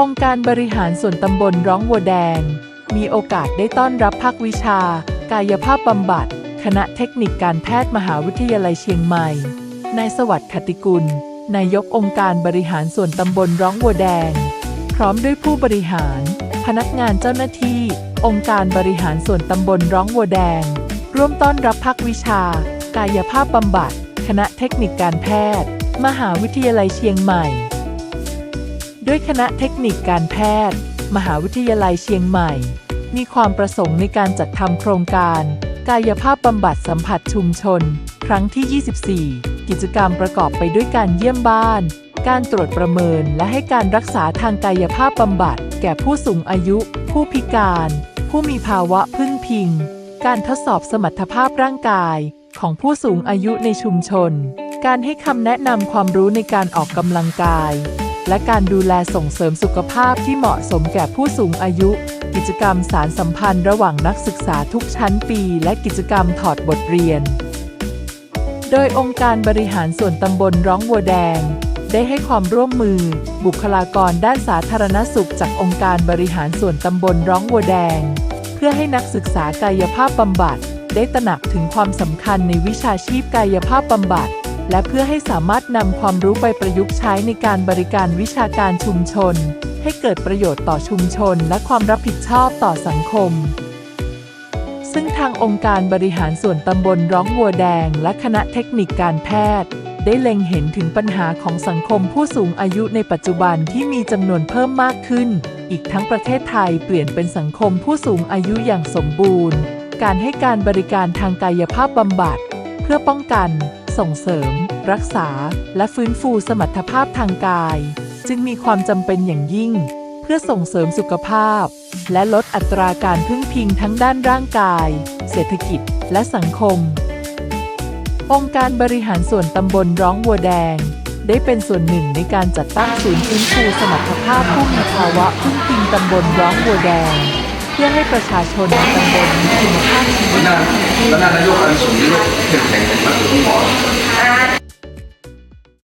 องค์การบริหารส่วนตำบลร้องวัวแดง มีโอกาสได้ต้อนรับภาควิชา กายภาพบำบัด คณะเทคนิคการแพทย์มหาวิทยาลัยเชียงใหม่ นายสวัสดิ์ขติกุล นายกองค์การบริหารส่วนตำบลร้องวัวแดง พร้อมด้วยผู้บริหาร พนักงานเจ้าหน้าที่ องค์การบริหารส่วนตำบลร้องวัวแดง ร่วมต้อนรับภาควิชา กายภาพบำบัด คณะเทคนิคการแพทย์ มหาวิทยาลัยเชียงใหม่ ด้วยคณะเทคนิคการแพทย์ มหาวิทยาลัยเชียงใหม่ มีความประสงค์ในการจัดทำโครงการ กายภาพบำบัดสัมผัสชุมชน ครั้งที่ 24 กิจกรรมประกอบไปด้วยการเยี่ยมบ้าน การตรวจประเมินและให้การรักษาทางกายภาพบำบัด แก่ผู้สูงอายุ ผู้พิการ ผู้มีภาวะพึ่งพิง การทดสอบสมรรถภาพร่างกาย ของผู้สูงอายุในชุมชน การให้คำแนะนำความรู้ในการออกกำลังกาย และการดูแลส่งเสริมสุขภาพที่เหมาะสมแก่ผู้สูงอายุ กิจกรรมสารสัมพันธ์ระหว่างนักศึกษาทุกชั้นปี และกิจกรรมถอดบทเรียน โดยองค์การบริหารส่วนตำบลร้องวัวแดง ได้ให้ความร่วมมือ บุคลากรด้านสาธารณสุขจากองค์การบริหารส่วนตำบลร้องวัวแดง เพื่อให้นักศึกษากายภาพบำบัด ได้ตระหนักถึงความสำคัญในวิชาชีพกายภาพบำบัด และเพื่อให้สามารถนำความรู้ไปประยุกต์ใช้ในการบริการวิชาการชุมชน ให้เกิดประโยชน์ต่อชุมชนและความรับผิดชอบต่อสังคม ซึ่งทางองค์การบริหารส่วนตำบลร้องวัวแดง และคณะเทคนิคการแพทย์ ได้เล็งเห็นถึงปัญหาของสังคมผู้สูงอายุในปัจจุบันที่มีจำนวนเพิ่มมากขึ้น อีกทั้งประเทศไทยเปลี่ยนเป็นสังคมผู้สูงอายุอย่างสมบูรณ์ การให้การบริการทางกายภาพบำบัด เพื่อป้องกัน ส่งเสริม รักษา และฟื้นฟูสมรรถภาพทางกาย จึงมีความจำเป็นอย่างยิ่ง เพื่อส่งเสริมสุขภาพ และลดอัตราการพึ่งพิงทั้งด้านร่างกาย เศรษฐกิจ และสังคม องค์การบริหารส่วนตำบลร้องวัวแดง ได้เป็นส่วนหนึ่งในการจัดตั้งศูนย์ฟื้นฟูสมรรถภาพผู้มีภาวะพึ่งพิงตำบลร้องวัวแดง พื่อให้ประชาชนในตำบลมีคุณภาพชีวิตแล้วหน้านายกอันสูงนี่เข้มแข็งเป็นแบบคุณหมอ